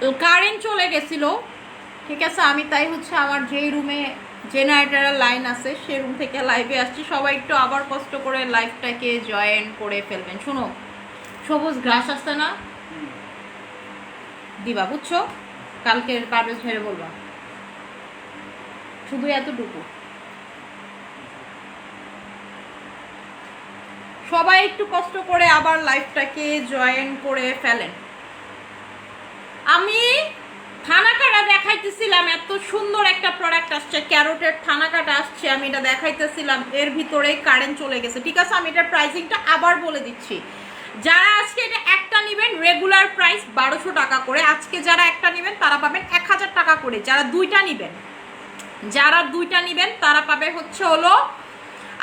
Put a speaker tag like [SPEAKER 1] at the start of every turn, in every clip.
[SPEAKER 1] Current চলে গেছিল। ঠিক আছে, আমি তাই হচ্ছে আমার যেই রুমে জেনারেটারের লাইন আছে, সে রুম থেকে লাইভে আসছি। সবাই একটু আবার কষ্ট করে লাইভটাকে জয়েন করে ফেলবেন। শুনো, সবুজ ঘাস আসছে না? দিবা, বুঝছ? কালকে কার্বেজ ছেড়ে বলবা। শুধু এতটুকু। সবাই একটু কষ্ট করে আবার লাইফটাকে জয়েন করে ফেলেন। আমি থানাকাটা দেখাইতেছিলাম, এত সুন্দর একটা প্রোডাক্ট আসছে, ক্যারোটের থানাকাটা আসছে, আমি এটা দেখাইতেছিলাম, এর ভিতরে কারেন্ট চলে গেছে। ঠিক আছে, আমি এটার প্রাইসিংটা আবার বলে দিচ্ছি। যারা আজকে এটা একটা নেবেন রেগুলার প্রাইস বারোশো টাকা করে। আজকে যারা একটা নেবেন, তারা পাবেন এক হাজার টাকা করে। যারা দুইটা নেবেন, যারা দুইটা নেবেন, তারা পাবে হচ্ছে হলো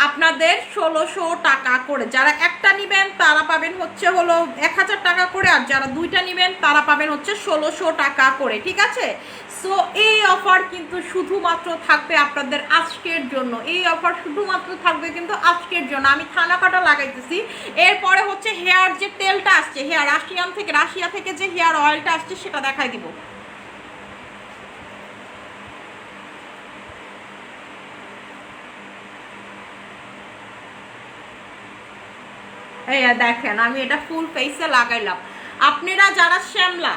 [SPEAKER 1] আপনাদের ষোলোশো টাকা করে। যারা একটা নেবেন, তারা পাবেন হচ্ছে হলো এক হাজার টাকা করে, আর যারা দুইটা নেবেন, তারা পাবেন হচ্ছে ষোলোশো টাকা করে, ঠিক আছে? সো এই অফার কিন্তু শুধুমাত্র থাকবে আপনাদের আজকের জন্য। এই অফার শুধুমাত্র থাকবে কিন্তু আজকের জন্য। আমি থানা কাটা লাগাইতেছি। এরপরে হচ্ছে হেয়ার যে তেলটা আসছে, হেয়ার রাশিয়ান থেকে, রাশিয়া থেকে যে হেয়ার অয়েলটা আসছে, সেটা দেখাই দিব। দেখেন, আমি এটা ফুল ফেসে লাগাইলাম। আপনারা যারা শ্যামলা,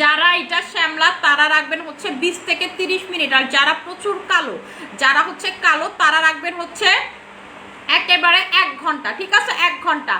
[SPEAKER 1] যারা এটা শ্যামলা, তারা রাখবেন হচ্ছে বিশ থেকে তিরিশ মিনিট। আর যারা প্রচুর কালো, যারা হচ্ছে কালো, তারা রাখবেন হচ্ছে একেবারে এক ঘণ্টা, ঠিক আছে? এক ঘণ্টা।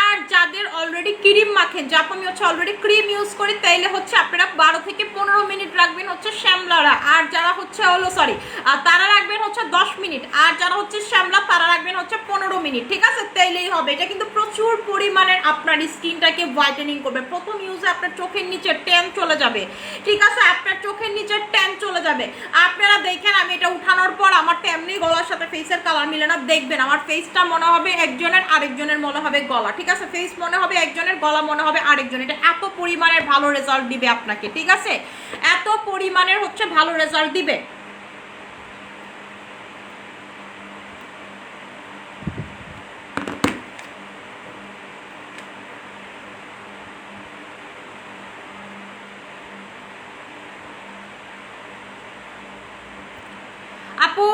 [SPEAKER 1] আর যাদের অলরেডি ক্রিম মাখেন যাপ আমি হচ্ছে অলরেডি ক্রিম ইউজ করি, তাইলে হচ্ছে আপনারা বারো থেকে পনেরো মিনিট রাখবেন হচ্ছে শ্যামলারা। আর যারা হচ্ছে হলো সরি আর তারা রাখবেন হচ্ছে দশ মিনিট। আর যারা হচ্ছে শ্যামলা, তারা রাখবেন হচ্ছে পনেরো মিনিট, ঠিক আছে? তাইলেই হবে। এটা কিন্তু প্রচুর পরিমাণে আপনার স্কিনটাকে হোয়াইটেনিং করবে। প্রথম ইউজে আপনার চোখের নিচে ট্যান চলে যাবে। ঠিক আছে? আপনার চোখের নিচে ট্যান চলে যাবে। আপনারা দেখেন, আমি এটা উঠানোর পর আমার তেমনি গলার সাথে ফেসের কালার মিলে না। দেখবেন, আমার ফেসটা মনে হবে একজনের আরেকজনের মনে হবে গলা। ঠিক আছে? ফেস মনে হবে, একজনের গলা মনে হবে আরেকজন। এটা এত পরিমাণের ভালো রেজাল্ট দিবে আপনাকে, ঠিক আছে? এত পরিমাণের হচ্ছে ভালো রেজাল্ট দিবে আপু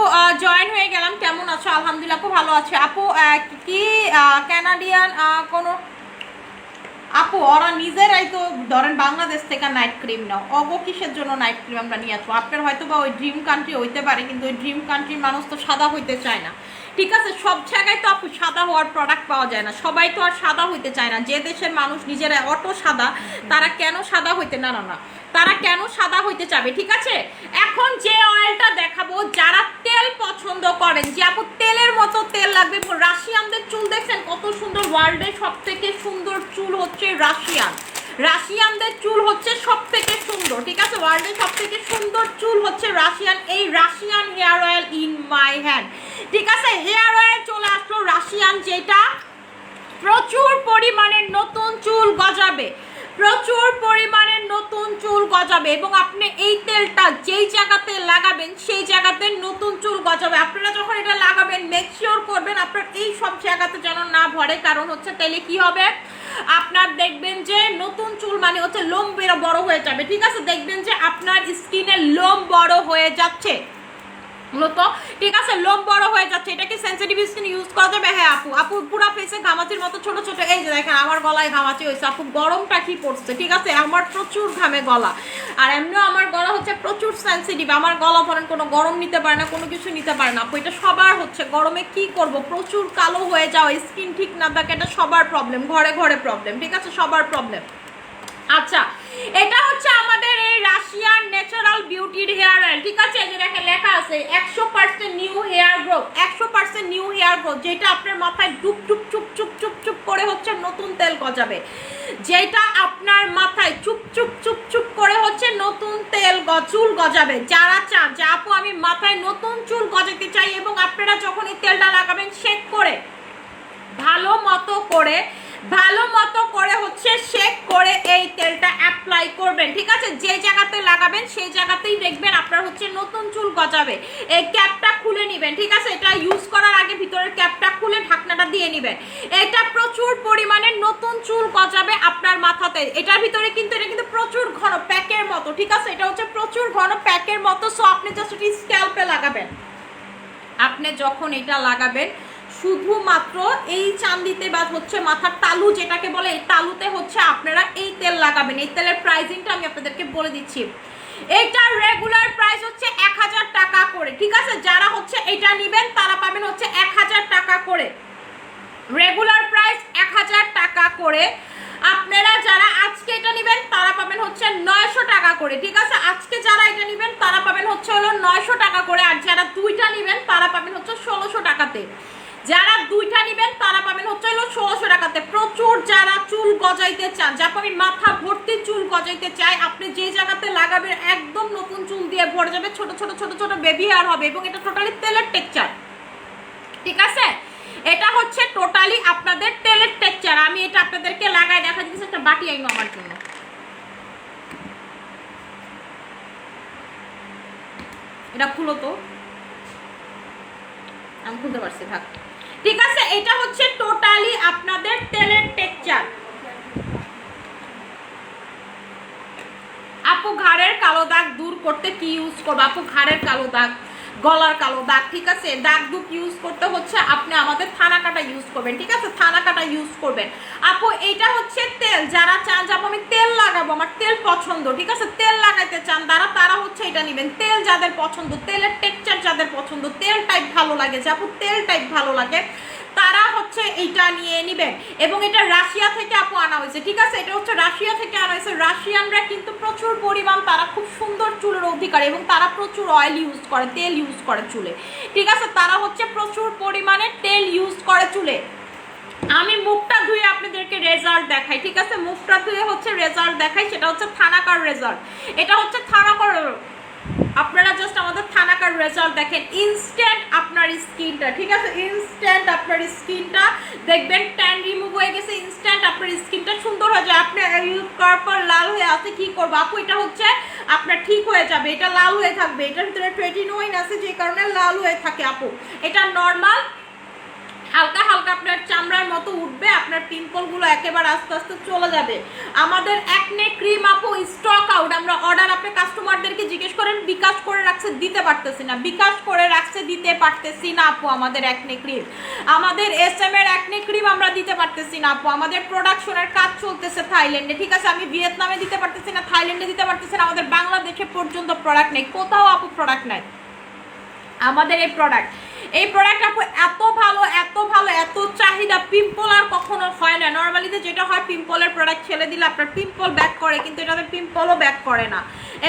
[SPEAKER 1] জয়েন হয়ে গেলাম কেমন আছো? আলহামদুলিল্লাহ আপু ভালো আছে। আপু কি ক্যানাডিয়ান কোনো আপু, ওরা নিজেরাই তো ধরেন বাংলাদেশ থেকে নাইট ক্রিম নাও। অব কিসের জন্য নাইট ক্রিম আমরা নিয়ে আসব? আপনার হয়তো বা ওই ড্রিম কান্ট্রি হইতে পারে, কিন্তু ওই ড্রিম কান্ট্রির মানুষ তো সাদা হইতে চায় না। ঠিক আছে, সব জায়গায় তো আপু সাদা হওয়ার প্রোডাক্ট পাওয়া যায় না। সবাই তো আর সাদা হইতে চায় না। যে দেশের মানুষ নিজেরা অটো সাদা, তারা কেন সাদা হইতে, না না না, তারা কেন সাদা হইতে চাবে, ঠিক আছে? এখন যে অয়েলটা দেখাবো, যারা তেল পছন্দ করেন, যে আপু তেলের মতো তেল লাগবে, রাশিয়ানদের চুল দেখছেন? কত সুন্দর ওয়ার্ল্ডের সব থেকে সুন্দর চুল হচ্ছে রাশিয়ান। রাশিয়ানদের চুল হচ্ছে সব থেকে সুন্দর, ঠিক আছে? ওয়ার্ল্ডে সব থেকে সুন্দর চুল হচ্ছে রাশিয়ান, এই Russian hair oil in my hand ঠিক আছে? হেয়ার অয়েল চলে আসলো রাশিয়ান, যেটা প্রচুর পরিমাণে নতুন চুল গজাবে। প্রচুর পরিমাণের নতুন চুল গজাবে এবং আপনি এই তেলটা যেই জায়গাতে লাগাবেন, সেই জায়গাতে নতুন চুল গজাবে। আপনারা যখন এটা লাগাবেন মেক শিওর করবেন আপনার এই সব জায়গাতে যেন না ভরে। কারণ হচ্ছে তেলে কি হবে? আপনার দেখবেন যে নতুন চুল মানে হচ্ছে লোম বেরো বড় হয়ে যাবে। ঠিক আছে? দেখবেন যে আপনার স্কিনের লোম বড় হয়ে যাচ্ছে। মূলত ঠিক আছে, লোম বড় হয়ে যাচ্ছে। এটা কি সেন্সিটিভ স্কিন ইউজ করা যাবে? হ্যাঁ আপু। আপু, পুরো ফেসে ঘামাচির মতো ছোট ছোট। এই যে দেখেন, আমার গলায় ঘামাচি হয়েছে। আপু, গরমটা কি পড়ছে? ঠিক আছে, আমার প্রচুর ঘামে গলা। আর এমনিও আমার গলা হচ্ছে প্রচুর সেন্সিটিভ আমার গলা ধরেন কোনো গরম নিতে পারে না, কোনো কিছু নিতে পারে না। আপু, এটা সবার হচ্ছে। গরমে কি করব? প্রচুর কালো হয়ে যাওয়া স্কিন ঠিক না থাকে, এটা সবার প্রবলেম ঘরে ঘরে প্রবলেম ঠিক আছে, সবার প্রবলেম আচ্ছা এটা হচ্ছে আমাদের এই রাশিয়ান ন্যাচারাল বিউটির হেয়ার অয়েল ঠিক আছে? যে দেখেন, লেখা আছে, একশো পার্সেন্ট নিউ হেয়ার গ্রোথ একশো পার্সেন্ট নিউ হেয়ার গ্রোথ যেটা আপনার মাথায় ডুপ চুপ চুপ চুপ চুপ চুপ করে হচ্ছে নতুন তেল গজাবে। যেটা আপনার মাথায় চুপ চুপ চুপ চুপ করে হচ্ছে নতুন তেল চুল গজাবে। যারা চান, যে আপু, আমি মাথায় নতুন চুল গজাতে চাই এবং আপনারা যখন এই তেলটা লাগাবেন শেক করে, ভালো মতো করে ভালো মতো করে হচ্ছে শেক করে এই তেলটা অ্যাপ্লাই করবেন, ঠিক আছে? যে জায়গাতে লাগাবেন, সেই জায়গাতেই দেখবেন আপনার হচ্ছে নতুন চুল গজাবে। এই ক্যাপটা খুলে নেবেন, ঠিক আছে? এটা ইউজ করার আগে ভিতরের ক্যাপটা খুলে ঢাকনাটা দিয়ে নেবেন। এটা প্রচুর পরিমাণে নতুন চুল গজাবে আপনার মাথাতে। এটার ভিতরে কিন্তু, এটা কিন্তু প্রচুর ঘন প্যাকের মতো, ঠিক আছে? এটা হচ্ছে প্রচুর ঘন প্যাকের মতো সো আপনি জাস্ট এটি স্ক্যাল্পে লাগাবেন। আপনি যখন এটা লাগাবেন শুধুমাত্র এই চান্দিতে বা হচ্ছে মাথার তালু যেটাকে বলে, এই তালুতে হচ্ছে আপনারা এই তেল লাগাবেন। এই তেলের প্রাইসিংটা আমি আপনাদেরকে বলে দিচ্ছি। এইটার রেগুলার প্রাইস হচ্ছে এক হাজার টাকা করে, ঠিক আছে? যারা হচ্ছে এটা নেবেন, তারা পাবেন হচ্ছে এক হাজার টাকা করে। রেগুলার প্রাইস এক হাজার টাকা করে। আপনারা যারা আজকে এটা নেবেন, তারা পাবেন হচ্ছে নয়শো টাকা করে, ঠিক আছে? আজকে যারা এটা নেবেন, তারা পাবেন হচ্ছে হলো নয়শো টাকা করে, আর যারা দুইটা নেবেন, তারা পাবেন হচ্ছে ষোলোশো টাকাতে। যারা দুইটা নেবেন, তারা পাবেন হচ্ছে হলো ষোলোশো টাকাতে। প্রচুর যারা চুল গজাইতে চান যারপর আমি মাথা ভর্তি চুল গজাইতে চাই, আপনি যে জায়গাতে লাগাবেন, একদম নতুন চুল দিয়ে ভরে যাবে। ছোট ছোট ছোট ছোট বেবি হেয়ার হবে এবং এটা টোটালি তেলের টেকচার ঠিক আছে? এটা হচ্ছে টোটালি আপনাদের তেলের টেকচার আমি এটা আপনাদেরকে লাগাই দেখা যাচ্ছে একটা বাটি আইনো আমার জন্য। এটা খুলো তো। আমি খুলতে পারছি, থাক। ঠিক আছে? এটা হচ্ছে টোটালি আপনাদের তেলের টেক্সচার আপু ঘাড়ের কালো দাগ দূর করতে কি ইউজ করব? আপু ঘাড়ের কালো দাগ। গলার কালো দাগ, ঠিক আছে? দাগ দুগ ইউজ করতে হচ্ছে আপনি আমাদের থানা কাটা ইউজ করবেন, ঠিক আছে? থানা কাটা ইউজ করবেন। আপু এইটা হচ্ছে তেল, যারা চান, যাব আমি তেল লাগাবো, আমার তেল পছন্দ, ঠিক আছে? তেল লাগাইতে চান, তারা তারা হচ্ছে এটা নেবেন। তেল যাদের পছন্দ, তেলের টেক্সচার যাদের পছন্দ, তেল টাইপ ভালো লাগে যে আপু, তেল টাইপ ভালো লাগে। তারা হচ্ছে এইটা নিয়ে নেবেন এবং এটা রাশিয়া থেকে আপু আনা হয়েছে, ঠিক আছে? এটা হচ্ছে রাশিয়া থেকে আনা হয়েছে। রাশিয়ানরা কিন্তু প্রচুর পরিমাণ তারা খুব সুন্দর চুলের অধিকারী এবং তারা প্রচুর অয়েল ইউজ করে, তেল ইউজ করে চুলে। ঠিক আছে? তারা হচ্ছে প্রচুর পরিমাণে তেল ইউজ করে চুলে। আমি মুখটা ধুয়ে আপনাদেরকে রেজাল্ট দেখাই, ঠিক আছে? মুখটা ধুয়ে হচ্ছে রেজাল্ট দেখাই, সেটা হচ্ছে থানাকার রেজাল্ট এটা হচ্ছে থানাকার আপনারা জাস্ট আমাদের থানাকার রেজাল্ট দেখেন। ইনস্ট্যান্ট আপনার স্কিনটা, ঠিক আছে? ইনস্ট্যান্ট আপনার স্কিনটা, দেখবেন ট্যান রিমুভ হয়ে গেছে ইনস্ট্যান্ট আপনার স্কিনটা সুন্দর হয়ে যায়। আপনি ইউজ করার পর লাল হয়ে আছে, কি করব? আপু, এটা হচ্ছে আপনার ঠিক হয়ে যাবে, এটা লাল হয়ে থাকবে, এটার ভিতরে ট্রেটিনোইন আছে, যে কারণে লাল হয়ে থাকে, আপু। এটা নর্মাল হালকা হালকা আপনার চামড়ার মতো উঠবে, আপনার পিম্পলগুলো একেবারে আস্তে আস্তে চলে যাবে। আমাদের একনে ক্রিম আপু স্টক আউট আমরা অর্ডার আপনি কাস্টমারদেরকে জিজ্ঞেস করেন, বিকাশ করে রাখছে, দিতে পারতেছি না। বিকাশ করে রাখছে, দিতে পারতেছি না আপু আমাদের একনে ক্রিম আমাদের এস এম এর একনে ক্রিম আমরা দিতে পারতেছি না আপু। আমাদের প্রোডাকশনের কাজ চলতেছে থাইল্যান্ডে, ঠিক আছে? আমি ভিয়েতনামে দিতে পারতেছি না, থাইল্যান্ডে দিতে পারতেছি না, আমাদের বাংলাদেশে পর্যন্ত প্রোডাক্ট নেই। কোথাও আপু প্রোডাক্ট নাই। আমাদের এই প্রোডাক্ট এই প্রোডাক্ট আপু, এত ভালো এত ভালো, এত চাহিদা পিম্পল আর কখনো হয় না। নর্মালিতে যেটা হয় পিম্পলের প্রোডাক্ট ছেড়ে দিলে আপনার পিম্পল ব্যাক করে, কিন্তু এটাতে পিম্পলও ব্যাক করে না।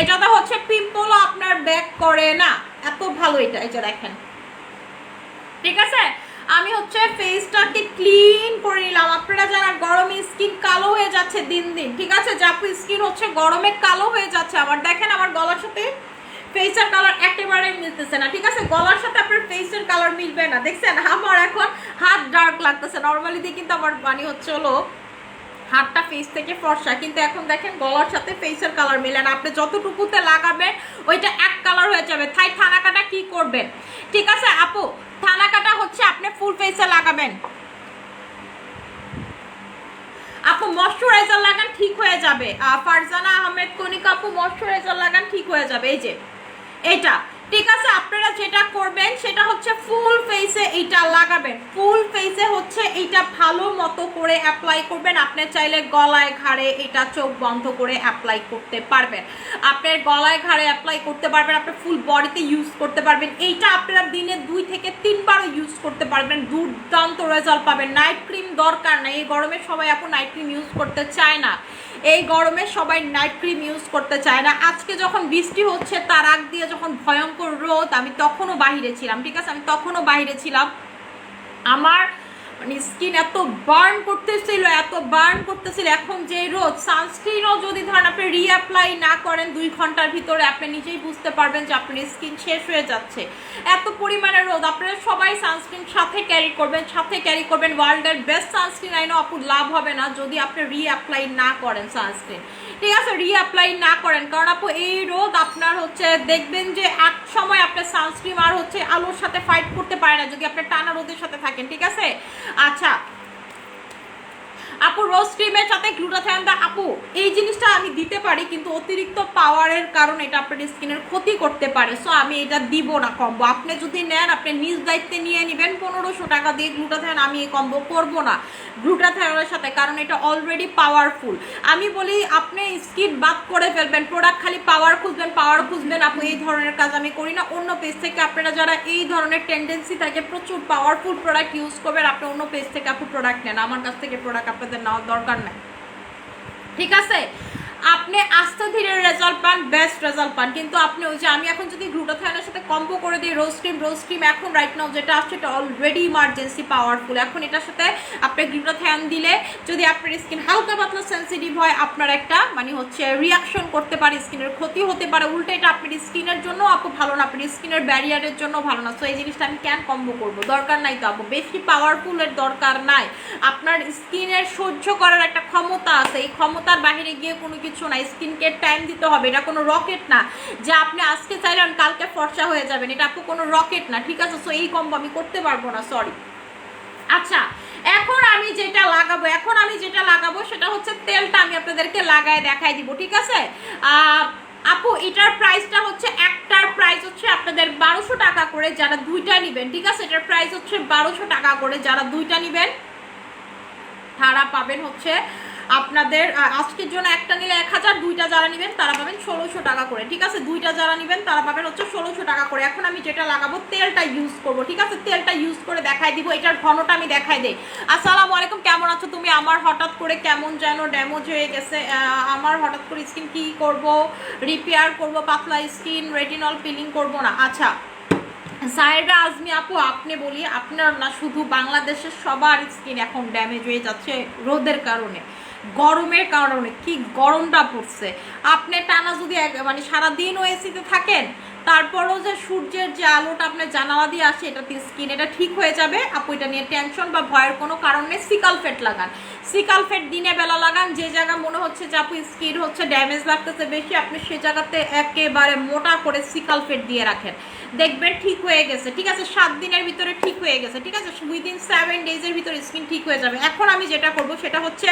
[SPEAKER 1] এটাতে হচ্ছে পিম্পলও আপনার ব্যাক করে না। এত ভালো এটা যে দেখেন। ঠিক আছে? আমি হচ্ছে ফেসটাকে ক্লিন করে নিলাম। আপনারা যারা গরমে স্কিন কালো হয়ে যাচ্ছে দিন দিন, ঠিক আছে? জাপু স্কিন হচ্ছে গরমে কালো হয়ে যাচ্ছে। আমার দেখেন, আমার গলার সাথে ফেসের কালার একেবারে মিলতেছে না, ঠিক আছে? গলার সাথে আপনার ফেসের কালার মিলবে না, দেখছেন? আমার এখন হাত ডার্ক লাগতেছে। নর্মালি দিয়ে কিন্তু আমার মানে হচ্ছে হলো হাতটা ফেস থেকে ফর্সা, কিন্তু এখন দেখেন গলার সাথে ফেসের কালার মিলে না। আপনি যতটুকুতে লাগাবেন, ওইটা এক কালার হয়ে যাবে। তাই থানাকাটা কি করবেন? ঠিক আছে, আপু, থানাকাটা হচ্ছে আপনি ফুল ফেসে লাগাবেন। আপু ময়শ্চারাইজার লাগান ঠিক হয়ে যাবে। ফারজানা আহমেদ কনিকা আপু ময়শ্চারাইজার লাগান ঠিক হয়ে যাবে। এই যে। এইটা ঠিক আছে, আপনারা যেটা করবেন, সেটা হচ্ছে ফুল ফেসে এইটা লাগাবেন। ফুল ফেসে হচ্ছে এইটা ভালো মতো করে অ্যাপ্লাই করবেন। আপনি চাইলে গলায় ঘাড়ে এটা চোখ বন্ধ করে অ্যাপ্লাই করতে পারবেন। আপনার গলায় ঘাড়ে অ্যাপ্লাই করতে পারবেন আপনার ফুল বডিতে ইউজ করতে পারবেন। এইটা আপনারা দিনে দুই থেকে তিনবারও ইউজ করতে পারবেন। দুর্দান্ত রেজাল্ট পাবেন। নাইট ক্রিম দরকার নাই। এই গরমে সবাই এখন নাইট ক্রিম ইউজ করতে চায় না। এই গরমে সবাই নাইট ক্রিম ইউজ করতে চায় না। আজকে যখন বৃষ্টি হচ্ছে, তার আগ দিয়ে যখন ভয়ঙ্কর রোদ, আমি তখনও বাহিরে ছিলাম, ঠিক আছে? আমি তখনও বাহিরে ছিলাম। আমার মানে স্কিন এত বার্ন করতেছিল, এত বার্ন করতেছিল, এখন যে রোদ সানস্ক্রিনও যদি ধরেন আপনি রিঅ্যাপ্লাই না করেন দুই ঘণ্টার ভিতরে, আপনি নিজেই বুঝতে পারবেন যে আপনার স্কিন শেষ হয়ে যাচ্ছে। এত পরিমাণে রোদ, আপনারা সবাই সানস্ক্রিন সাথে ক্যারি করবেন, সাথে ক্যারি করবেন ওয়ার্ল্ডের বেস্ট সানস্ক্রিন আইনও আপু, লাভ হবে না যদি আপনি রিঅ্যাপ্লাই না করেন সানস্ক্রিন ঠিক আছে রিঅ্যাপ্লাই না করেন। কারণ আপু, এই রোদ আপনার হচ্ছে, দেখবেন যে এক সময় আপনার সানস্ক্রিন আর হচ্ছে আলোর সাথে ফাইট করতে পারে না, যদি আপনার টানা রোদের সাথে থাকেন, ঠিক আছে? আচ্ছা আপু রোজ ক্রিমের সাথে গ্লুটাথায়ন দা আপু, এই জিনিসটা আমি দিতে পারি, কিন্তু অতিরিক্ত পাওয়ারের কারণে এটা আপনার স্কিনের ক্ষতি করতে পারে। সো আমি এটা দিব না কম্বো আপনি যদি নেন, আপনি নিজ দায়িত্বে নিয়ে নেবেন, পনেরোশো টাকা দিয়ে গ্লুটাথায়ন আমি এই কম্বো করব না। গ্লুটাথায়নের সাথে, কারণ এটা অলরেডি পাওয়ারফুল আমি বলি, আপনি স্কিন বাদ করে ফেলবেন প্রোডাক্ট খালি পাওয়ার খুঁজবেন পাওয়ার খুঁজবেন, আপু, এই ধরনের কাজ আমি করি না। অন্য পেজ থেকে আপনারা যারা এই ধরনের টেন্ডেন্সি থাকে, প্রচুর পাওয়ারফুল প্রোডাক্ট ইউজ করবেন, আপনি অন্য পেজ থেকে আপু প্রোডাক্ট নেন। আমার কাছ থেকে প্রোডাক্ট আপনাদের নেওয়ার দরকার নাই। ঠিক আছে? আপনি আস্তে ধীরে রেজাল্ট পান বেস্ট রেজাল্ট পান। কিন্তু আপনি ওই যে আমি এখন যদি গ্লুটাথায়নের সাথে কম্বো করে দিই রোজ ক্রিম রোজ ক্রিম এখন রাইট নাও যেটা আসছে এটা অলরেডি ইমার্জেন্সি পাওয়ারফুল এখন এটার সাথে আপনি গ্লুটাথায়ন দিলে যদি আপনার স্কিন হালকা পাতলা সেন্সিটিভ হয়, আপনার একটা মানে হচ্ছে রিয়াকশন করতে পারে স্কিনের ক্ষতি হতে পারে। উল্টো এটা আপনার স্কিনের জন্য আপু ভালো না, আপনার স্কিনের ব্যারিয়ারের জন্য ভালো না। সো এই জিনিসটা আমি কেন কম্বো করব? দরকার নাই তো আপু। বেশি পাওয়ারফুলের দরকার নাই। আপনার স্কিনের সহ্য করার একটা ক্ষমতা আছে। এই ক্ষমতার বাইরে গিয়ে কোনো কিছু না স্কিনকে টাইম দিতে হবে, এটা কোনো রকেট না। যে আপনি আজকে চাইলেন কালকে ফর্সা হয়ে যাবেন, এটা আপু কোনো রকেট না, ঠিক আছে? সো এই কম্বো আমি করতে পারব না সরি আচ্ছা এখন আমি যেটা লাগাবো, এখন আমি যেটা লাগাবো, সেটা হচ্ছে তেলটা আমি আপনাদেরকে লাগায় দেখাই দিব, ঠিক আছে? আপু, এটার প্রাইসটা হচ্ছে, একটার প্রাইস হচ্ছে আপনাদের বারোশো টাকা করে যারা দুইটা নেবেন, ঠিক আছে? এটার প্রাইস হচ্ছে বারোশো টাকা করে যারা দুইটা নেবেন, তারা পাবেন হচ্ছে আপনাদের আজকের জন্য একটা নিলে এক হাজার, দুইটা যারা নেবেন তারা পাবেন ষোলোশো টাকা করে, ঠিক আছে? দুইটা যারা নেবেন তারা পাবেন হচ্ছে ষোলোশো টাকা করে। এখন আমি যেটা লাগাবো, তেলটা ইউজ করব, ঠিক আছে? তেলটা ইউজ করে দেখাই দিব, এটার ঘনটা আমি দেখাই দেই। আসসালামু আলাইকুম, কেমন আছো তুমি? আমার হঠাৎ করে কেমন যেন ড্যামেজ হয়ে গেছে। আমার হঠাৎ করে স্কিন কি করব? রিপেয়ার করব, পাতলা স্কিন রেটিনল পিলিং করব না। আচ্ছা সাইরা আজমি আপু, আপনি বলি, আপনার না শুধু বাংলাদেশের সবার স্কিন এখন ড্যামেজ হয়ে যাচ্ছে রোদের কারণে। গরমের কারণে কি গরমটা পড়ছে। আপনি টানা যদি মানে সারাদিন এসিতে থাকেন, তারপরও যে সূর্যের যে আলোটা আপনার জানালা দিয়ে আসে, এটাতে স্কিন এটা ঠিক হয়ে যাবে। আপু, এটা নিয়ে টেনশন বা ভয়ের কোনো কারণ নেই। সিকাল ফেট লাগান। সিকাল ফেট দিনে বেলা লাগান, যে জায়গা মনে হচ্ছে যে আপু স্কিন হচ্ছে ড্যামেজ লাগতেছে বেশি, আপনি সে জায়গাতে একেবারে মোটা করে সিকাল ফেট দিয়ে রাখেন। দেখবেন ঠিক হয়ে গেছে। ঠিক আছে, সাত দিনের ভিতরে ঠিক হয়ে গেছে। ঠিক আছে উইদিন সেভেন ডেজের ভিতরে স্কিন ঠিক হয়ে যাবে। এখন আমি যেটা করব, সেটা হচ্ছে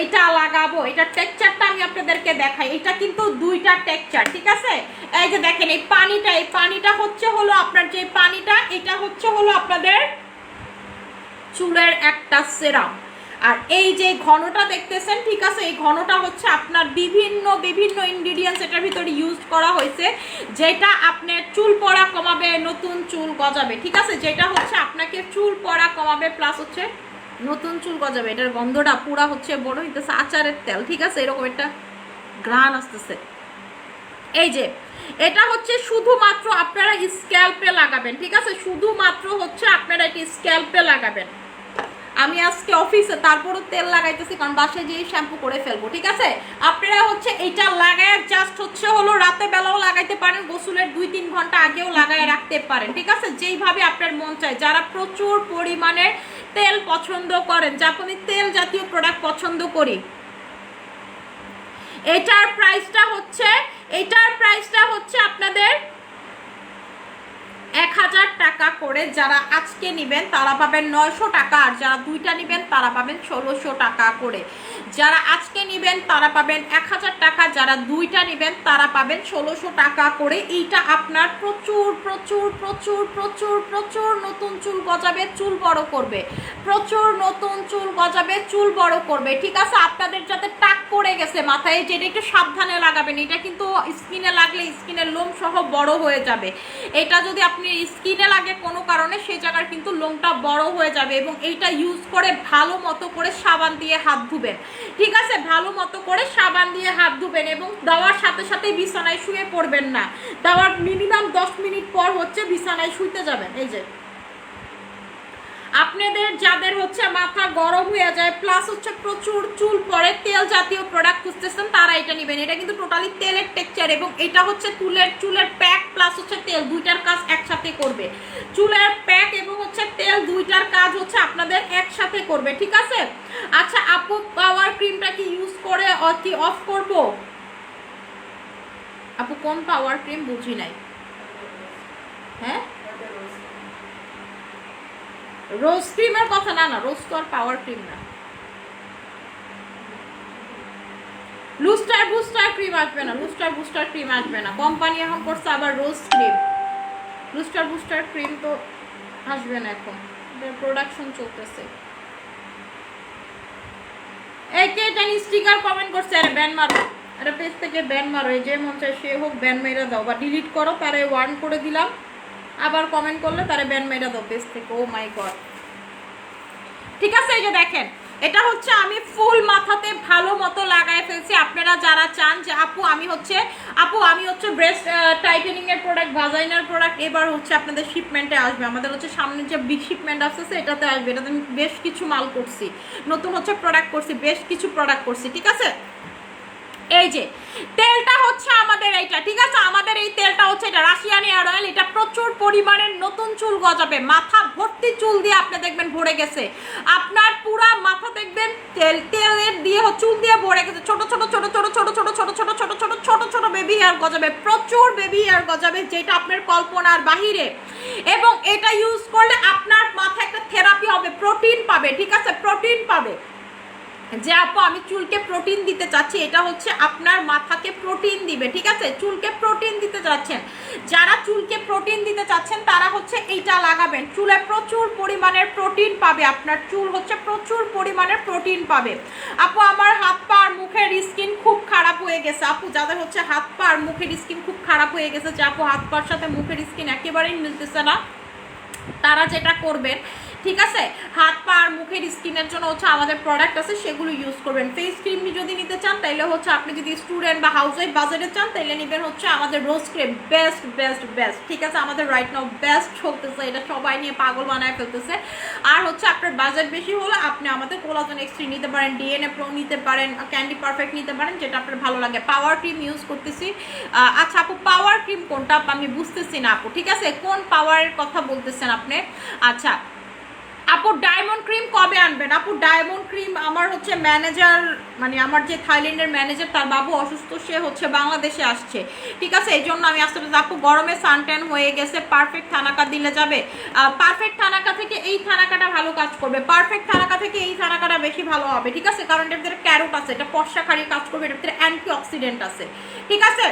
[SPEAKER 1] এইটা লাগাবো, এটা টেক্সচারটা আমি আপনাদেরকে দেখাই। এটা কিন্তু দুইটা টেক্সচার ঠিক আছে? এই যে দেখেন, এই পানিটা এই পানিটা হচ্ছে হলো আপনার যে পানিটা, এটা হচ্ছে হলো আপনাদের চুলের একটা সেরাম আর এই যে ঘনটা দেখতেছেন, ঠিক আছে? এই ঘনটা হচ্ছে আপনার বিভিন্ন বিভিন্ন ইনগ্রিডিয়েন্টস এটার ভিতরে ইউজ করা হয়েছে, যেটা আপনার চুল পড়া কমাবে, নতুন চুল গজাবে, ঠিক আছে? যেটা হচ্ছে আপনাকে চুল পড়া কমাবে প্লাস হচ্ছে নতুন চুল গজাবে, এটার গন্ধটা পুরা হচ্ছে বড় হইতেছে আচারের তেল, ঠিক আছে? এরকম একটা গ্রান আসতেছে। এই যে, এটা হচ্ছে শুধুমাত্র আপনারা স্ক্যাল্পে লাগাবেন, ঠিক আছে? শুধুমাত্র হচ্ছে আপনারা এটি স্ক্যাল্পে লাগাবেন। আমি আজকে অফিসে তারপরও তেল লাগাইতেছি, কারণ বাসায় যেয়ে শ্যাম্পু করে ফেলব, ঠিক আছে? আপনারা হচ্ছে এটা লাগায় জাস্ট হচ্ছে হলো রাতে বেলাও লাগাইতে পারেন, গোসলের দুই তিন ঘণ্টা আগেও লাগায় রাখতে পারেন, ঠিক আছে? যেইভাবে আপনার মন চায়। যারা প্রচুর পরিমাণে তেল পছন্দ করেন জাপানি তেল জাতীয় প্রোডাক্ট পছন্দ করি। এটার প্রাইসটা হচ্ছে, এটার প্রাইসটা হচ্ছে আপনাদের এক হাজার টাকা করে যারা আজকে নেবেন, তারা পাবেন নয়শো টাকা। আর যারা দুইটা নেবেন, তারা পাবেন ষোলোশো টাকা করে। যারা আজকে নেবেন, তারা পাবেন এক হাজার টাকা। যারা দুইটা নেবেন, তারা পাবেন ষোলোশো টাকা করে। এইটা আপনার প্রচুর প্রচুর প্রচুর প্রচুর প্রচুর নতুন চুল গজাবে, চুল বড় করবে। প্রচুর নতুন চুল গজাবে, চুল বড় করবে। ঠিক আছে? আপনাদের যাতে টাক পড়ে গেছে মাথায় যেটা একটু সাবধানে লাগাবেন। এটা কিন্তু স্কিনে লাগলে স্কিনের লোম সহ বড় হয়ে যাবে। এটা যদি আপনি স্কিনে লাগে কোনো কারণে সেই জায়গার কিন্তু লোমটা বড় হয়ে যাবে এবং এইটা ইউজ করে ভালো মতো করে সাবান দিয়ে হাত ধুবেন। ঠিক আছে? ভালো মতো করে সাবান দিয়ে হাত ধুবেন এবং দেওয়ার সাথে সাথে বিছানায় শুয়ে পড়বেন না। দেওয়ার মিনিমাম দশ মিনিট পর হচ্ছে বিছানায় শুইতে যাবেন। এই যে। আপনাদের যাদের হচ্ছে মাথা গরম হয়ে যায় প্লাস হচ্ছে প্রচুর চুল পরে তেল জাতীয় প্রোডাক্ট খুঁজতেছেন, তারা এটা নেবেন। এটা কিন্তু টোটালি তেলের টেক্সচার এবং এটা হচ্ছে চুলের চুলের প্যাক প্লাস হচ্ছে তেল, দুইটার কাজ একসাথে করবে। চুলের প্যাক এবং হচ্ছে তেল দুইটার কাজ হচ্ছে আপনাদের একসাথে করবে, ঠিক আছে? আচ্ছা আপু পাওয়ার ক্রিমটা কি ইউজ করে কি অফ করব? আপু, কোন পাওয়ার ক্রিম বুঝি নাই। হ্যাঁ? রোজ ক্রিমের কথা, না না রোজ তো আর পাওয়ার ক্রিম না। লুস্টার বুস্টার ক্রিম আসবে না লুস্টার বুস্টার ক্রিম আসবে না। কোম্পানি এখন করছে আবার rose cream lustre booster cream তো আসবে না এখন। প্রোডাকশন চলতেছে। এই কে জানি স্টিকার কমেন্ট করছে, আরে ব্যান মারো। আরে পেজ থেকে ব্যান মারো, এই যে মন চায় সে হোক ব্যান মেরে দাও। বা ডিলিট করো, তারে ওয়ার্ন করে দিলাম। আবার কমেন্ট করলে তারে ব্যান মেরে দাও পেজ থেকে ও মাই গড ঠিক আছে, এই যে দেখেন, এটা হচ্ছে আমি ফুল মাথাতে ভালো মতো লাগায় ফেলছি। আপনারা যারা চান যে, আপু, আমি হচ্ছে, আপু, আমি হচ্ছে ব্রেস্ট টাইটেনিং এর প্রোডাক্ট ভাজাইনার প্রোডাক্ট এবার হচ্ছে আপনাদের শিপমেন্টে আসবে। আমাদের হচ্ছে সামনে যে বিগ শিপমেন্ট আসতেছে এটাতে আসবে। এটাতে আমি বেশ কিছু মাল করছি। নতুন হচ্ছে প্রোডাক্ট করছি, বেশ কিছু প্রোডাক্ট করছি। ঠিক আছে? এই যে তেলটা হচ্ছে আমাদের এইটা ঠিক আছে আমাদের এই তেলটা হচ্ছে এটা রাশিয়ান এয়ার অয়েল এটা প্রচুর পরিমাণের নতুন চুল গজাবে মাথা ভর্তি চুল দিয়ে আপনি দেখবেন ভরে গেছে আপনার পুরা মাথা দেখবেন তেল তেলের দিয়ে চুল দিয়ে ভরে গেছে ছোট ছোট ছোট ছোট ছোট ছোট ছোট ছোট ছোট ছোট ছোট ছোট বেবি হেয়ার গজাবে প্রচুর বেবি হেয়ার গজাবে যেটা আপনার কল্পনার বাহিরে এবং এটা ইউজ করলে আপনার মাথা একটা থেরাপি হবে প্রোটিন পাবে ঠিক আছে প্রোটিন পাবে যে আপু, আমি চুলকে প্রোটিন দিতে চাচ্ছি, এটা হচ্ছে আপনার মাথাকে প্রোটিন দিবে, ঠিক আছে? চুলকে প্রোটিন দিতে চাচ্ছেন। যারা চুলকে প্রোটিন দিতে চাচ্ছেন, তারা হচ্ছে এইটা লাগাবেন। চুলে প্রচুর পরিমাণের প্রোটিন পাবে আপনার, চুল হচ্ছে প্রচুর পরিমাণের প্রোটিন পাবে। আপু, আমার হাত পা আর মুখের স্কিন খুব খারাপ হয়ে গেছে। আপু, যাদের হচ্ছে হাত পা আর মুখের স্কিন খুব খারাপ হয়ে গেছে, যে আপু, হাত পার সাথে মুখের স্কিন একেবারেই মিলতেছে না, তারা যেটা করবেন ঠিক আছে? হাত, পা আর মুখের স্কিনের জন্য হচ্ছে আমাদের প্রোডাক্ট আছে, সেগুলো ইউজ করবেন। ফেস ক্রিম যদি নিতে চান তাহলে হচ্ছে আপনি যদি স্টুডেন্ট বা হাউস ওয়াইফ বাজারে চান তাহলে নেবেন হচ্ছে আমাদের rose cream best best best ঠিক আছে? আমাদের রাইট নাও বেস্ট চলতেছে। এটা সবাই নিয়ে পাগল বানায় ফেলতেছে। আর হচ্ছে আপনার বাজেট বেশি হলে আপনি আমাদের কোলাজন এক্সট্রি নিতে পারেন ডিএনএ প্রো নিতে পারেন ক্যান্ডি পারফেক্ট নিতে পারেন, যেটা আপনার ভালো লাগে। পাওয়ার ক্রিম ইউজ করতেছি। আচ্ছা আপু পাওয়ার ক্রিম কোনটা? আমি বুঝতেছি না আপু, ঠিক আছে? কোন পাওয়ারের কথা বলতেছেন আপনি? আচ্ছা আপু ডায়মন্ড ক্রিম কবে আনবেন? আপু ডায়মন্ড ক্রিম আমার হচ্ছে ম্যানেজার মানে আমার যে থাইল্যান্ডের ম্যানেজার তার বাবু অসুস্থ, সে হচ্ছে বাংলাদেশে আসছে। ঠিক আছে? এই জন্য আমি আসতে পারছি আপু, গরমে সানট্যান হয়ে গেছে পারফেক্ট থানাকা দিলে যাবে। পারফেক্ট থানাকা থেকে এই থানাকাটা ভালো কাজ করবে। পারফেক্ট থানাকা থেকে এই থানাকাটা বেশি ভালো হবে। ঠিক আছে? কারণ এটার ভিতরে ক্যারোট আছে, এটা পর্ষাখারি কাজ করবে এটার ভিতরে অ্যান্টি অক্সিডেন্ট আছে। ঠিক আছে?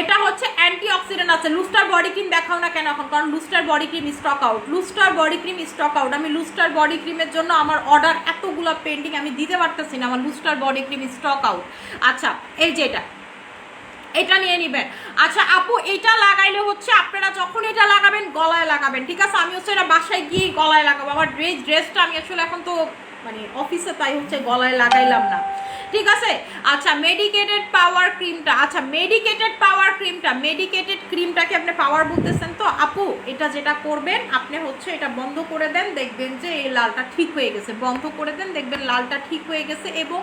[SPEAKER 1] এটা হচ্ছে অ্যান্টি অক্সিডেন্ট আছে। লুস্টার বডি ক্রিম দেখাও না কেন এখন? কারণ lustre body cream stock out lustre body cream stock out আমি লুস্টার বডি ক্রিমের জন্য আমার অর্ডার এতগুলো পেন্ডিং আমি দিতে পারতেছি না। আমার lustre body cream stock out আচ্ছা এই যে এটা। এটা নিয়ে নেবেন। আচ্ছা আপু, এটা লাগাইলে হচ্ছে আপনারা যখন এটা লাগাবেন, গলায় লাগাবেন। ঠিক আছে? আমি হচ্ছে এটা বাসায় গিয়ে গলায় লাগাবো। আমার ড্রেস ড্রেসটা আমি আসলে এখন তো মানে অফিসে তাই হচ্ছে গলায় লাগাইলাম না। ঠিক আছে? আচ্ছা মেডিকেটেড পাওয়ার ক্রিমটা আচ্ছা মেডিকেটেড পাওয়ার ক্রিমটা মেডিকেটেড ক্রিমটাকে আপনি পাওয়ার বলতেছেন তো? আপু, এটা যেটা করবেন, আপনি হচ্ছে এটা বন্ধ করে দেন, দেখবেন যে এই লালটা ঠিক হয়ে গেছে। বন্ধ করে দেন, দেখবেন লালটা ঠিক হয়ে গেছে এবং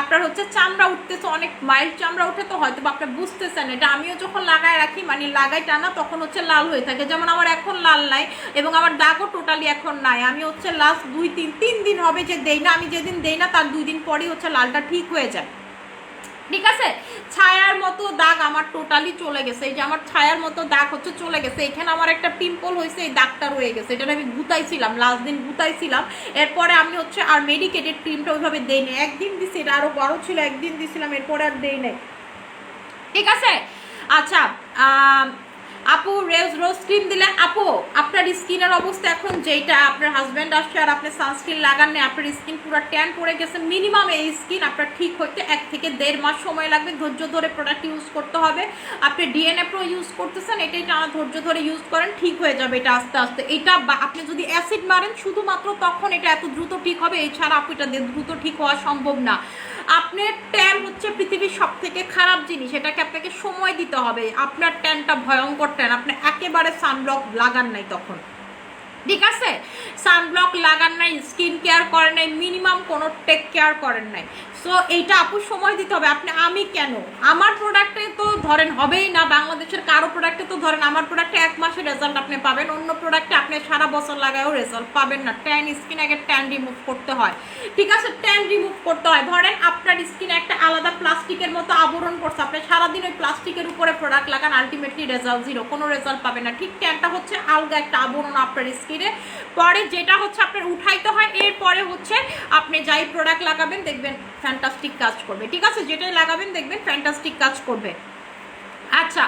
[SPEAKER 1] আপনার হচ্ছে চামড়া উঠতেছে, অনেক মাইল্ড চামড়া উঠে তো হয়তো আপনি বুঝতেছেন এটা। আমিও যখন লাগায় রাখি মানে লাগাই টানা, তখন হচ্ছে লাল হয়ে থাকে। যেমন আমার এখন লাল নাই এবং আমার দাগও টোটালি এখন নাই। আমি হচ্ছে লাস্ট দুই তিন তিন দিন হবে যে দেই না, আমি যেদিন দেই না, তার দুই দিন পরেই হচ্ছে লালটা ঠিক হয়ে যায়। ঠিক আছে? ছায়ার মতো দাগ আমার টোটালি চলে গেছে। এই যে আমার ছায়ার মতো দাগ হচ্ছে চলে গেছে। এখানে আমার একটা পিম্পল হয়েছে, এই দাগটা রয়ে গেছে। এটা আমি গুতাইছিলাম লাস্ট দিন গুতাইছিলাম। এরপরে আমি হচ্ছে আর মেডিকেটেড ক্রিমটা ওইভাবে দেই নাই। একদিন দিছি, এটা আরও বড় ছিল, একদিন দিছিলাম, এরপরে আর দেই নাই। ঠিক আছে? আচ্ছা আপু রেজ রোজ ক্রিম দিলেন আপু, আপনার স্কিনের অবস্থা এখন যেটা আপনার হাজব্যান্ড আসছে আর আপনি সানস্ক্রিন লাগান নেই, আপনার স্কিন পুরো ট্যান পড়ে গেছে মিনিমাম এই স্কিন আপনার ঠিক হতে এক থেকে দেড় মাস সময় লাগবে, ধৈর্য ধরে প্রোডাক্ট ইউজ করতে হবে। আপনি ডিএনএ প্রো ইউজ করতেছেন, এটাই টানা ধৈর্য ধরে ইউজ করেন, ঠিক হয়ে যাবে এটা আস্তে আস্তে। এটা আপনি যদি অ্যাসিড মারেন, শুধুমাত্র তখন এটা এত দ্রুত ঠিক হবে, এছাড়া আপু, এটা দ্রুত ঠিক হওয়া সম্ভব না। আপনার ট্যান হচ্ছে পৃথিবীর সব থেকে খারাপ জিনিস, এটাকে আপনাকে সময় দিতে হবে। আপনার ট্যানটা ভয়ঙ্কর ট্যান আপনি একেবারে সানব্লক লাগান নাই তখন। ঠিক আছে? সানব্লক লাগান নাই স্কিন কেয়ার করেন নাই মিনিমাম কোনো টেক কেয়ার করেন নাই। সো এইটা আপু সময় দিতে হবে। আপনি আমি কেন? আমার প্রোডাক্টে ধরেন হবেই না, বাংলাদেশের কারও প্রোডাক্টে তো ধরেন আমার প্রোডাক্টে এক মাসের রেজাল্ট আপনি পাবেন, অন্য প্রোডাক্টে আপনি সারা বছর লাগায়ও রেজাল্ট পাবেন না। ট্যান স্কিন আগে ট্যান রিমুভ করতে হয়। ঠিক আছে ট্যান রিমুভ করতে হয়। ধরেন আপনার স্কিনে একটা আলাদা প্লাস্টিকের মতো আবরণ করছে, আপনি সারাদিন ওই প্লাস্টিকের উপরে প্রোডাক্ট লাগান আলটিমেটলি রেজাল্ট জিরো কোনো রেজাল্ট পাবেন না। ঠিক ট্যানটা হচ্ছে আলগা একটা আবরণ আপনার স্কিনে পরে যেটা হচ্ছে আপনার উঠাইতে হয়, এরপরে হচ্ছে আপনি যাই প্রোডাক্ট লাগাবেন, দেখবেন ফ্যান্টাস্টিক কাজ করবে। ঠিক আছে, যেটাই লাগাবেন, দেখবেন ফ্যান্টাস্টিক কাজ করবে। আচ্ছা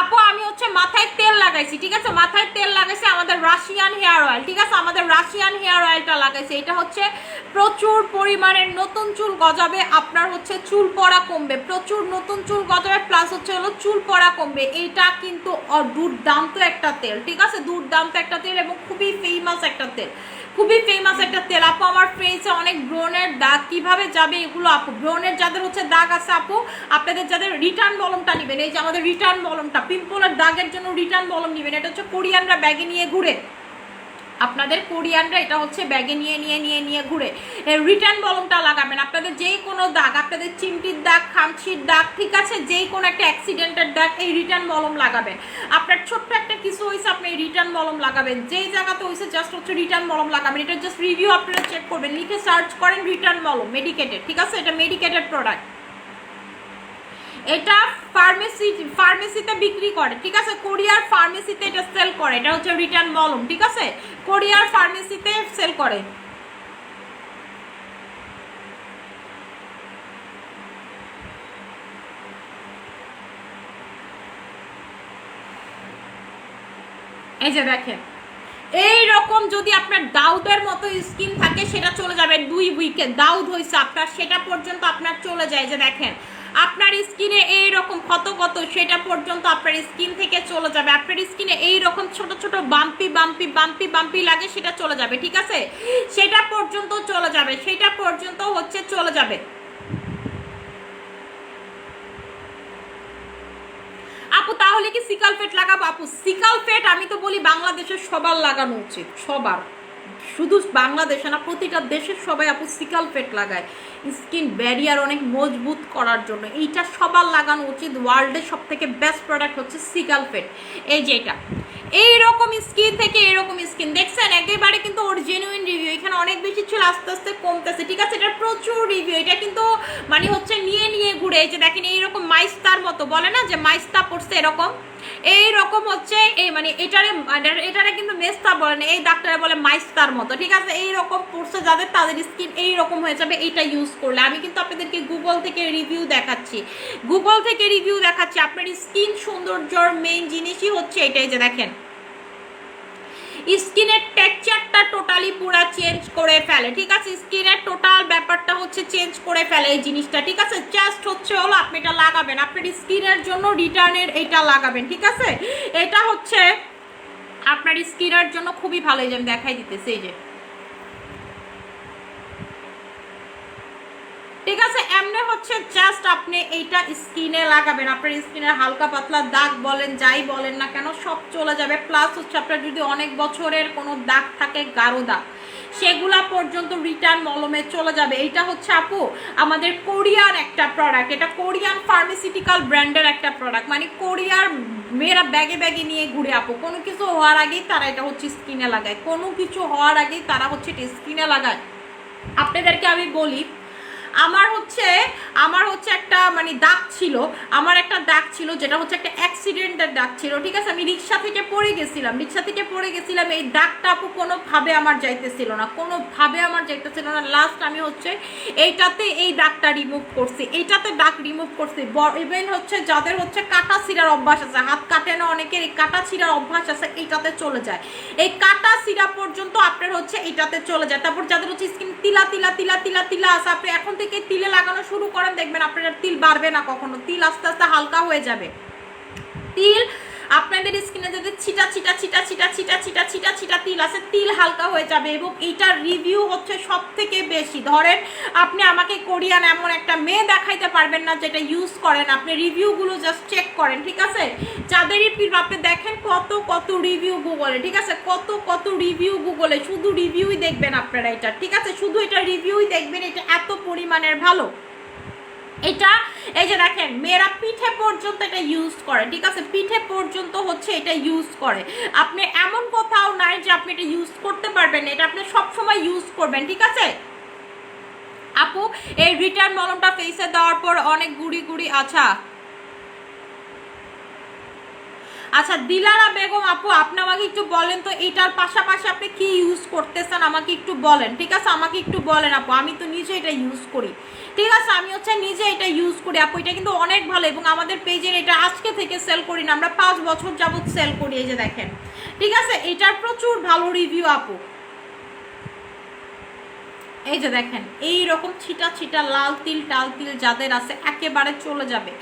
[SPEAKER 1] আপু, আমি হচ্ছে মাথায় তেল লাগাইছি, ঠিক আছে? মাথায় তেল লাগাইছি, আমাদের রাশিয়ান হেয়ার অয়েল ঠিক আছে? আমাদের রাশিয়ান হেয়ার অয়েলটা লাগাইছি। এটা হচ্ছে প্রচুর পরিমাণের নতুন চুল গজাবে, আপনার হচ্ছে চুল পড়া কমবে। প্রচুর নতুন চুল গজাবে প্লাস হচ্ছে হলো চুল পড়া কমবে। এইটা কিন্তু দুর্দান্ত একটা তেল, ঠিক আছে? দুর্দান্ত একটা তেল এবং খুবই ফেমাস একটা তেল। খুবই ফেমাস একটা তেল। আপু, আমার ফেসে অনেক ব্রনের দাগ। কীভাবে যাবে এগুলো আপু? ব্রনের যাদের হচ্ছে দাগ আছে আপু, আপনাদের যাদের রিটার্ন বলমটা নেবেন। এই যে আমাদের রিটার্ন বলমটা, পিম্পলের দাগের জন্য রিটার্ন বলম নেবেন। এটা হচ্ছে কোরিয়ানরা ব্যাগে নিয়ে ঘুরে। আপনাদের কোরিয়ানরা এটা হচ্ছে ব্যাগে নিয়ে নিয়ে নিয়ে নিয়ে ঘুরে। রিটার্ন বলমটা লাগাবেন। আপনাদের যে কোনো দাগ, আপনাদের চিমটির দাগ, খামচির দাগ, ঠিক আছে? যে কোনো একটা অ্যাক্সিডেন্টের দাগ, এই রিটার্ন মলম লাগাবেন। আপনার ছোট্ট একটা কিছু হয়েছে আপনি এই রিটার্ন মলম লাগাবেন। যেই জায়গাতে হয়েছে জাস্ট হচ্ছে রিটার্ন মলম লাগাবেন। এটা জাস্ট রিভিউ আপনারা চেক করবেন। লিখে সার্চ করেন রিটার্ন মলম মেডিকেটেড ঠিক আছে? এটা মেডিকেটেড প্রোডাক্ট এটা ফার্মেসি ফার্মেসিতে বিক্রি করে, ঠিক আছে? কোরিয়ার ফার্মেসিতে এটা সেল করে, এটা হচ্ছে রিটার্ন মলম ঠিক আছে? কোরিয়ার ফার্মেসিতে সেল করে। এই যে দেখেন এই রকম যদি আপনার দাউদের মতো স্কিন থাকে, সেটা চলে যাবে দুই উইকে দাউদ হয়েছে আপনার, সেটা পর্যন্ত আপনার চলে যায় যে দেখেন। আপনার স্কিনে এই রকম কত কত সেটা পর্যন্ত আপনার স্কিন থেকে চলে যাবে। আপনার স্কিনে এই রকম ছোট ছোট বাম্পি বাম্পি বাম্পি বাম্পি লাগে, সেটা চলে যাবে, ঠিক আছে? সেটা পর্যন্ত চলে যাবে, সেটা পর্যন্ত হচ্ছে চলে যাবে। আপু, তাহলে কি সিকাল ফেট লাগাবো? আপু সিকাল ফেট আমি তো বলি বাংলাদেশের সবার লাগানো উচিত, সবার। শুধু বাংলাদেশে না, প্রতিটা দেশের সবাই আপু সিকাল ফেট লাগায়। স্কিন ব্যারিয়ার অনেক মজবুত করার জন্য। এইটা সবার লাগানো উচিত। ওয়ার্ল্ডের সব থেকে বেস্ট প্রোডাক্ট হচ্ছে সিকাল ফেট। এই যে এটা। এইরকম স্কিন থেকে এরকম স্কিন। দেখছেন, একেবারে কিন্তু ওর জেনুইন রিভিউ এখানে অনেক বেশি ছিল, আস্তে আস্তে কমতেছে। ঠিক আছে এটা প্রচুর রিভিউ এটা কিন্তু মানে হচ্ছে নিয়ে নিয়ে ঘুরে। এই যে দেখেন, এইরকম মাইস্তার মতো। বলে না যে মাইস্তা পড়ছে এরকম? এই রকম হচ্ছে এই মানে এটারে এটারে কিন্তু মেস্তা বলে না, এই ডাক্তারে বলে মাইস্তার মতো, ঠিক আছে? এই রকম পড়ছে যাদের, তাদের স্কিন এই রকম হয়ে যাবে, এইটা ইউজ করলে। আমি কিন্তু আপনাদেরকে গুগল থেকে রিভিউ দেখাচ্ছি। গুগল থেকে রিভিউ দেখাচ্ছি, আপনার স্কিন সৌন্দর্যর মেইন জিনিসই হচ্ছে এটাই যে দেখেন। স্কিনের টেক্সচারটা টোটালি পুরো চেঞ্জ করে ফেলে, ঠিক আছে? স্কিনের টোটাল ব্যাপারটা হচ্ছে চেঞ্জ করে ফেলে এই জিনিসটা, ঠিক আছে? জাস্ট হচ্ছে হলো আপনি এটা লাগাবেন আপনার স্কিনের জন্য রিটার্নের এটা লাগাবেন, ঠিক আছে? এটা হচ্ছে আপনার স্কিনের জন্য খুবই ভালো, এই যে দেখাই দিতেছি, এই যে। ঠিক আছে, এমনি হচ্ছে জাস্ট আপনি এইটা স্কিনে লাগাবেন। আপনার স্কিনের হালকা পাতলা দাগ বলেন, যাই বলেন না কেন, সব চলে যাবে। প্লাস হচ্ছে আপনার যদি অনেক বছরের কোনো দাগ থাকে, গাঢ় দাগ, সেগুলা পর্যন্ত রিটার্ন মলমে চলে যাবে। এইটা হচ্ছে আপু, আমাদের কোরিয়ান একটা প্রোডাক্ট এটা কোরিয়ান ফার্মাসিউটিক্যাল ব্র্যান্ডের একটা প্রোডাক্ট মানে কোরিয়ার মেয়েরা ব্যাগে ব্যাগে নিয়ে ঘুরে আপু। কোনো কিছু হওয়ার আগেই তারা এটা হচ্ছে স্কিনে লাগায়। কোনো কিছু হওয়ার আগেই তারা হচ্ছে এটা স্কিনে লাগায়। আপনাদেরকে আমি বলি আমার হচ্ছে আমার হচ্ছে একটা মানে দাগ ছিল। আমার একটা দাগ ছিল যেটা হচ্ছে একটা অ্যাক্সিডেন্টের দাগ ছিল। ঠিক আছে? আমি রিক্সা থেকে পড়ে গেছিলাম। রিক্সা থেকে পড়ে গেছিলাম। এই দাগটা আপু কোনোভাবে আমার যাইতেছিল না। কোনোভাবে আমার যাইতেছিল না। লাস্ট আমি হচ্ছে এইটাতে এই দাগটা রিমুভ করছি। এইটাতে দাগ রিমুভ করছি। ইভেন হচ্ছে যাদের হচ্ছে কাটা ছিঁড়ার অভ্যাস আছে, হাত কাটে না অনেকের, এই কাটা ছিঁড়ার অভ্যাস আছে, এইটাতে চলে যায়। এই কাটা ছিঁড়া পর্যন্ত আপনার হচ্ছে এইটাতে চলে যায়। তারপর যাদের হচ্ছে স্কিন তিলা তিলা তিলা তিলা তিলা আছে, আপনি এখন থেকে তিলে লাগানো শুরু করেন, দেখবেন আপনার তিল বাড়বে না কখনো। তিল আস্তে আস্তে হালকা হয়ে যাবে। তিল আপনাদের স্কিনে যাদের ছিটা ছিটা ছিটা ছিটা ছিটা ছিটা ছিটা ছিটা তিল আছে, তিল হালকা হয়ে যাবে এবং এইটার রিভিউ হচ্ছে সব থেকে বেশি। ধরেন আপনি আমাকে কোরিয়ান এমন একটা মেয়ে দেখাইতে পারবেন না যেটা ইউজ করেন। আপনি রিভিউগুলো জাস্ট চেক করেন, ঠিক আছে? যাদেরই পি- আপনি দেখেন কত কত রিভিউ গুগলে ঠিক আছে? কত কত রিভিউ গুগলে শুধু রিভিউই দেখবেন আপনারা এটা, ঠিক আছে? শুধু এটা রিভিউই দেখবেন, এটা এত পরিমাণের ভালো। এটা, এই যে দেখেন, মেয়েরা পিঠে পর্যন্ত এটা ইউজ করে, ঠিক আছে? পিঠে পর্যন্ত হচ্ছে এটা ইউজ করে। আপনি এমন কোথাও নাই যে আপনি এটা ইউজ করতে পারবেন। এটা আপনি সবসময় ইউজ করবেন, ঠিক আছে? আপু, এই রিটার্ন মলমটা ফেসে দেওয়ার পর অনেক গুড়ি গুড়ি আচ্ছা। আচ্ছা দিলারা বেগম আপু, আপনি আমাকে একটু বলেন তো, এটার পাশাপাশি আপনি কি ইউজ করতেছেন? আমাকে একটু বলেন, ঠিক আছে? আমাকে একটু বলেন আপু, আমি তো নিজে এটা ইউজ করি। ঠিক আছে, আমি হচ্ছে নিজে এটা ইউজ করি আপু, এটা কিন্তু অনেক ভালো এবং আমাদের পেজের এটা আজকে থেকে সেল করি না, আমরা পাঁচ বছর যাবৎ সেল করি, এই যে দেখেন। ঠিক আছে, এটার প্রচুর ভালো রিভিউ আপু। এই যে দেখেন এই রকম ছিটা ছিটা লাল তিল টাল তিল যাদের আছে একেবারে চলে যাবে।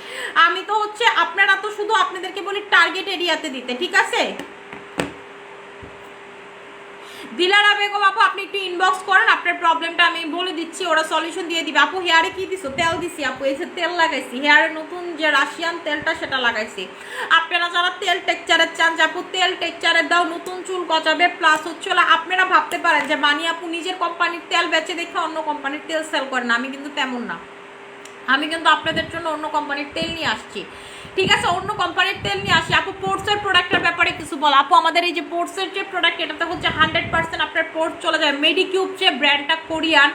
[SPEAKER 1] আমি তো হচ্ছে আপনারা তো শুধু আপনাদেরকে বলি টার্গেট এরিয়াতে দিতে, ঠিক আছে? দিলারা বেগম আপু, আপনি একটু ইনবক্স করেন, আপনার প্রবলেমটা আমি বলে দিচ্ছি, ওরা সলিউশন দিয়ে দিবে। আপু হেয়ারে কি দিছো? তেল দিছি আপু যে তেল লাগাইছি। হেয়ারে নতুন যে রাশিয়ান তেলটা, সেটা লাগাইছি। আপনারা যারা তেল টেকচারের চান আপু, তেল টেকচারের দাও, নতুন চুল গজাবে প্লাস হচ্ছে আপনারা ভাবতে পারেন যে মানি আপু নিজের কোম্পানির তেল বেচে দেখে অন্য কোম্পানির তেল সেল করেন আমি কিন্তু তেমন না। আমি কিন্তু আপনাদের জন্য অন্য কোম্পানির তেল নিয়ে আসছি। ঠিক আছে, অন্য কোম্পানির তেল নিয়ে আসি। আপু পোর্টসের প্রোডাক্টের ব্যাপারে কিছু বল। আপু, আমাদের এই যে পোর্টসের যে প্রোডাক্ট এটাতে হচ্ছে হান্ড্রেড পার্সেন্ট আপনার পোর্ট চলে যায়। মেডিকিউব যে ব্র্যান্ডটা কোরিয়ান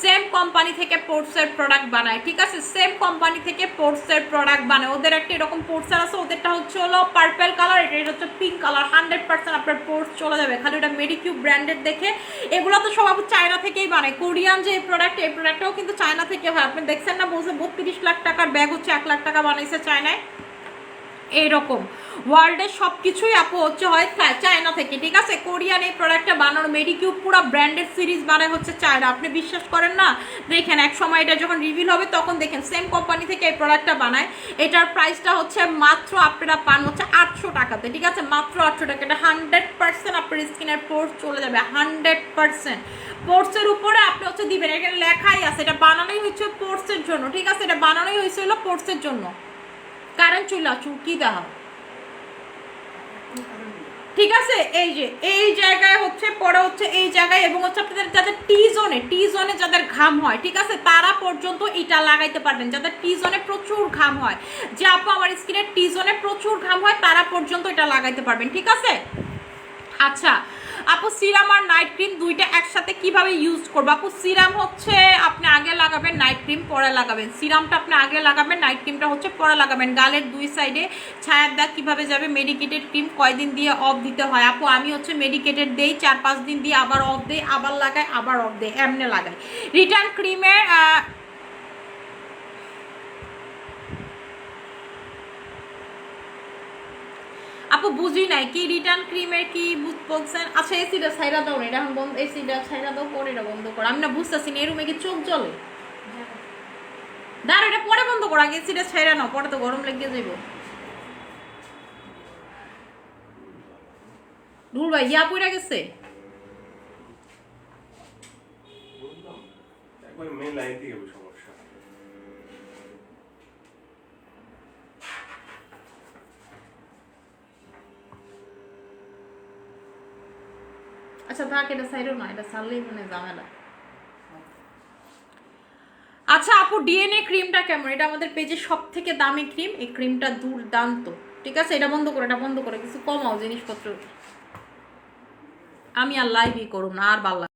[SPEAKER 1] সেম কোম্পানি থেকে পোর্টসের প্রোডাক্ট বানায়। ঠিক আছে সেম কোম্পানি থেকে পোর্টসের প্রোডাক্ট বানায়। ওদের একটা এরকম পোর্টসের আছে, ওদেরটা হচ্ছে হলো পার্পেল কালার এটা হচ্ছে পিঙ্ক কালার হান্ড্রেড পার্সেন্ট আপনার পোর্টস চলে যাবে। খালি ওটা মেডিকিউব ব্র্যান্ডের দেখে। এগুলো তো সব আপু চায়না থেকেই বানায়। কোরিয়ান যে এই প্রোডাক্ট এই প্রোডাক্টটাও কিন্তু চায়না থেকে হয়। আপনি দেখছেন না বলছে বত্রিশ লাখ টাকার ব্যাগ হচ্ছে এক লাখ টাকা বানাইছে চায়নায়। এইরকম। ওয়ার্ল্ডের সব কিছুই আপু হচ্ছে হয় চায়না থেকে, ঠিক আছে? কোরিয়ান এই প্রোডাক্টটা বানানো মেডিকিউব পুরো ব্র্যান্ডেড সিরিজ বানায় হচ্ছে চায়না। আপনি বিশ্বাস করেন না? দেখেন, এক সময় এটা যখন রিভিল হবে, তখন দেখেন সেম কোম্পানি থেকে এই প্রোডাক্টটা বানায়। এটার প্রাইসটা হচ্ছে মাত্র আপনারা পান হচ্ছে আটশো টাকাতে, ঠিক আছে? মাত্র আটশো টাকা এটা হান্ড্রেড পার্সেন্ট আপনার স্কিনের পোর্স চলে যাবে হান্ড্রেড পার্সেন্ট পোর্টসের উপরে আপনি হচ্ছে দিবেন। এখানে লেখাই আছে, এটা বানানোই হচ্ছে পোর্টসের জন্য, ঠিক আছে? এটা বানানোই হয়েছে হলো পোর্টসের জন্য। কারেন্ট চলে আসুন কি দেখা ঠিক আছে? এই যে, এই জায়গায় হচ্ছে, পরে হচ্ছে এই জায়গায়, এবং হচ্ছে আপনাদের যাদের টি জোনে টি জোনে যাদের ঘাম হয়, ঠিক আছে? তারা পর্যন্ত এটা লাগাইতে পারবেন। যাদের টি জোনে প্রচুর ঘাম হয়, যে আপু আমার স্কিনের টি জোনে প্রচুর ঘাম হয়, তারা পর্যন্ত এটা লাগাইতে পারবেন, ঠিক আছে? আচ্ছা আপু, সিরাম আর নাইট ক্রিম দুইটা একসাথে কীভাবে ইউজ করব? আপু, সিরাম হচ্ছে আপনি আগে লাগাবেন নাইট ক্রিম পরে লাগাবেন। সিরামটা আপনি আগে লাগাবেন নাইট ক্রিমটা হচ্ছে পরে লাগাবেন। গালের দুই সাইডে ছায়ার দাগ কীভাবে যাবে? মেডিকেটেড ক্রিম কয়দিন দিয়ে অফ দিতে হয়? আপু, আমি হচ্ছে মেডিকেটেড দেই, চার পাঁচ দিন দিয়ে আবার অফ দেই, আবার লাগাই, আবার অফ দেই, এমনি লাগাই। রিটার্ন ক্রিমের আপু বুঝি নাই কি রিটার্ন ক্রিমের কি বলছেন? আচ্ছা এসিটা ছাইরা দাও এটা এখন বন্ধ এসিটা ছাইরা দাও, পরে এটা বন্ধ করো। আমি না বুঝতেছি না, এই রুমে কি চোখ জ্বলে? দাঁড়া এটা পরে বন্ধ করো, আগে এসিটা ছাইরা নাও, পরে তো গরম লেগে যাইব। রুল ভাই, ইয়া পইরা গেছে?
[SPEAKER 2] মেন লাইন থেকে হবে সমস্যা
[SPEAKER 1] আচ্ছা থাক এটা সাইডও না, এটা সারলেই মনে ঝামেলা। আচ্ছা আপু ডিএনএ ক্রিমটা কেমন? এটা আমাদের পেজে সব থেকে দামি ক্রিম এই ক্রিমটা দুর্দান্ত। ঠিক আছে? এটা বন্ধ করে, এটা বন্ধ করে, কিছু কমাও জিনিসপত্র। আমি আর লাইভই করুন আর ভালো